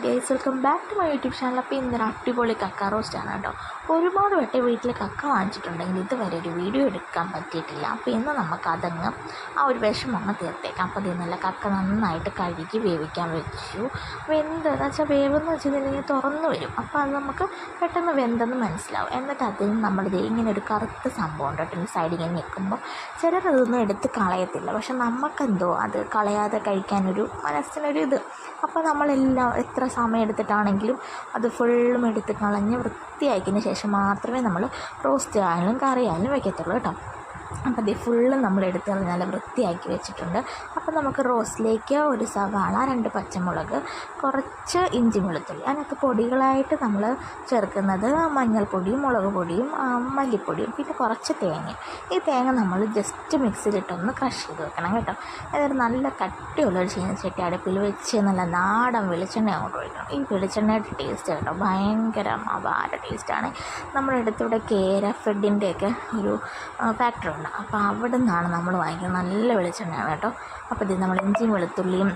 Guys welcome back to my YouTube channel അപ്പോൾ ഇന്നൊരു അടിപൊളി കക്ക റോസ്റ്റ് ആണ് കേട്ടോ. ഒരുപാട് വട്ടം വീട്ടിൽ കക്ക വാങ്ങിച്ചിട്ടുണ്ടെങ്കിൽ ഇതുവരെ ഒരു വീഡിയോ എടുക്കാൻ പറ്റിയിട്ടില്ല. അപ്പോൾ ഇന്ന് നമുക്ക് അതങ്ങ് ആ ഒരു വിഷമം അങ്ങ് തീർത്തേക്കാം. അപ്പോൾ ഇതിൽ നല്ല കക്ക നന്നായിട്ട് കഴുകി വേവിക്കാൻ വെച്ചു. വെന്തെന്ന് വെച്ചാൽ വേവെന്ന് വെച്ചിട്ടുണ്ടെങ്കിൽ തുറന്നു വരും. അപ്പോൾ അത് നമുക്ക് പെട്ടെന്ന് വെന്തെന്ന് മനസ്സിലാവും. എന്നിട്ട് അതിൽ നമ്മളിത് ഇങ്ങനെ ഒരു കറുത്ത സംഭവം ഉണ്ട് കേട്ടോ സൈഡിൽ ഇങ്ങനെ നിൽക്കുമ്പോൾ ചിലർ ഇതൊന്നും എടുത്ത് കളയത്തില്ല. പക്ഷെ നമുക്കെന്തോ അത് കളയാതെ കഴിക്കാനൊരു മനസ്സിനൊരു ഇത് അപ്പോൾ നമ്മളെല്ലാം എത്ര സമയം എടുത്തിട്ടാണെങ്കിലും അത് ഫുള്ളും എടുത്ത് കളഞ്ഞ് വൃത്തിയാക്കിയതിന് ശേഷം മാത്രമേ നമ്മൾ റോസ്റ്റ് ആയാലും കറി ആയാലും വയ്ക്കത്തുള്ളൂ കേട്ടോ. അപ്പോൾ ഇത് ഫുള്ള് നമ്മൾ എടുത്ത് നല്ല വൃത്തിയാക്കി വെച്ചിട്ടുണ്ട്. അപ്പോൾ നമുക്ക് റോസ്റ്റിലേക്ക് ഒരു സവാള രണ്ട് പച്ചമുളക് കുറച്ച് ഇഞ്ചി വെളുത്തുള്ളി. അതിനകത്ത് പൊടികളായിട്ട് നമ്മൾ ചേർക്കുന്നത് മഞ്ഞൾപ്പൊടിയും മുളക് പൊടിയും മല്ലിപ്പൊടിയും പിന്നെ കുറച്ച് തേങ്ങ. ഈ തേങ്ങ നമ്മൾ ജസ്റ്റ് മിക്സിയിലിട്ടൊന്ന് ക്രഷ് ചെയ്ത് വെക്കണം കേട്ടോ. അതായത് നല്ല കട്ടിയുള്ള ഒരു ചീനച്ചട്ടി അടുപ്പിൽ വെച്ച് നല്ല നാടൻ വെളിച്ചെണ്ണ അങ്ങോട്ട് ഒഴിക്കണം. ഈ വെളിച്ചെണ്ണയുടെ ടേസ്റ്റ് കേട്ടോ ഭയങ്കര അപാര ടേസ്റ്റാണ് നമ്മുടെ അടുത്തിവിടെ കേര ഫെഡിന്റെയൊക്കെ ഒരു ഫാക്ടറി ഉണ്ട് അപ്പോൾ അവിടെ നിന്നാണ് നമ്മൾ വാങ്ങിക്കുന്നത്. നല്ല വെളിച്ചെണ്ണയാണ് കേട്ടോ. അപ്പോൾ ഇത് നമ്മൾ ഇഞ്ചിയും വെളുത്തുള്ളിയും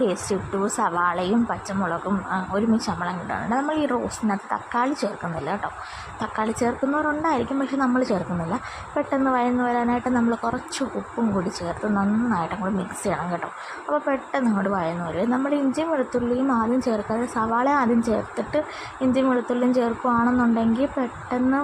പേസ്റ്റ് ഇട്ടു സവാളയും പച്ചമുളകും ഒരുമിച്ച് നമ്മളങ്ങ് ഇടുന്നുണ്ട് നമ്മൾ ഈ റോസ്റ്റിനകത്ത് തക്കാളി ചേർക്കുന്നില്ല കേട്ടോ. തക്കാളി ചേർക്കുന്നവരുണ്ടായിരിക്കും പക്ഷെ നമ്മൾ ചേർക്കുന്നില്ല. പെട്ടെന്ന് വഴന്ന് വരാനായിട്ട് നമ്മൾ കുറച്ച് ഉപ്പും കൂടി ചേർത്ത് നന്നായിട്ട് കൂടി മിക്സ് ചെയ്യണം കേട്ടോ. അപ്പോൾ പെട്ടെന്ന് അങ്ങോട്ട് വഴന്ന് വരും. നമ്മൾ ഇഞ്ചിയും വെളുത്തുള്ളിയും ആദ്യം ചേർക്കാതെ സവാള ആദ്യം ചേർത്തിട്ട് ഇഞ്ചിയും വെളുത്തുള്ളിയും ചേർക്കുകയാണെന്നുണ്ടെങ്കിൽ പെട്ടെന്ന്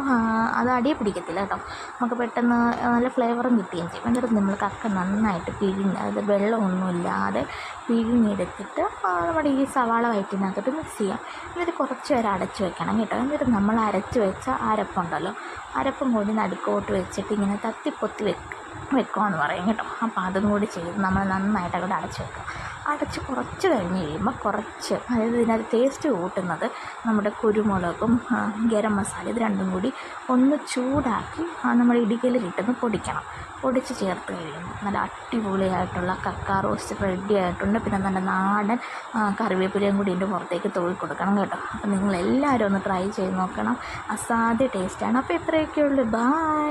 അത് അടിയെ പിടിക്കത്തില്ല കേട്ടോ. നമുക്ക് പെട്ടെന്ന് നല്ല ഫ്ലേവറും കിട്ടുകയും ചെയ്യും. എന്നിട്ട് നമ്മൾ കക്ക നന്നായിട്ട് പിഴിഞ്ഞ് അതായത് വെള്ളമൊന്നുമില്ലാതെ പിഴിഞ്ഞെടുത്തിട്ട് നമ്മുടെ ഈ സവാള വയറ്റിനകത്തോട്ട് മിക്സ് ചെയ്യാം. എന്നിട്ട് കുറച്ച് നേരം അടച്ച് വെക്കണം കേട്ടോ. എന്നിട്ട് നമ്മൾ അരച്ച് വെച്ച അരപ്പുണ്ടല്ലോ. അരപ്പും കൂടി നടുക്കോട്ട് വെച്ചിട്ട് ഇങ്ങനെ തത്തിപ്പൊത്തി വെക്കും വെക്കുമെന്ന് പറയും കേട്ടോ. അപ്പോൾ അതും കൂടി ചെയ്ത് നമ്മൾ നന്നായിട്ട് അങ്ങോട്ട് അടച്ച് വെക്കുക അടച്ച് കുറച്ച് കഴിഞ്ഞ് കഴിയുമ്പോൾ കുറച്ച് അതായത് ഇതിനകത്ത് ടേസ്റ്റ് കൂട്ടുന്നത് നമ്മുടെ കുരുമുളകും ഗരം മസാല ഇത് രണ്ടും കൂടി ഒന്ന് ചൂടാക്കി നമ്മുടെ ഇടിക്കലിലിട്ടൊന്ന് പൊടിക്കണം. പൊടിച്ച് ചേർത്ത് കഴിയുമ്പോൾ നല്ല അടിപൊളിയായിട്ടുള്ള കക്ക റോസ്റ്റ് റെഡി ആയിട്ടുണ്ട്. പിന്നെ നല്ല നാടൻ കറിവേപ്പിലയും കൂടി ഇതിന്റെ പുറത്തേക്ക് തൂവി കൊടുക്കണം കേട്ടോ. അപ്പോൾ നിങ്ങളെല്ലാവരും ഒന്ന് ട്രൈ ചെയ്ത് നോക്കണം. അസാധ്യ ടേസ്റ്റാണ് അപ്പോൾ ഇത്രയൊക്കെയുള്ളൂ. ബായ്